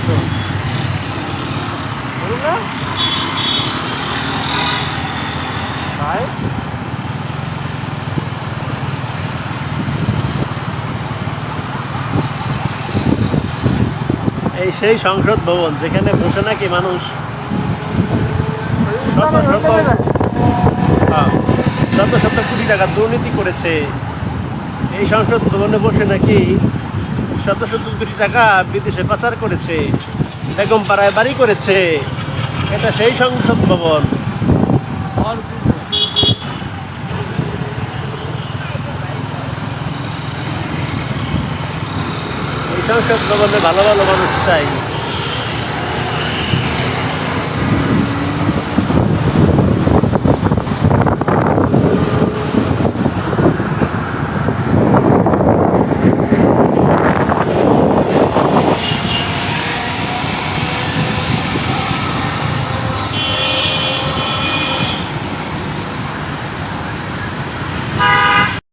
তো বলুন না। ভাই। এই সেই সংসদ ভবন যেখানে বসে নাকি মানুষ? শত শত হ্যাঁ, শত শত কোটি টাকা দুর্নীতি করেছে। এই সংসদ ভবনে বসে নাকি শত শত কোটি টাকা বিদেশে পাচার করেছে, বেগম পাড়ায় বাড়ি করেছে। এটা সেই সংসদ ভবন। এই সংসদ ভবনে ভালো ভালো মানুষ চাই।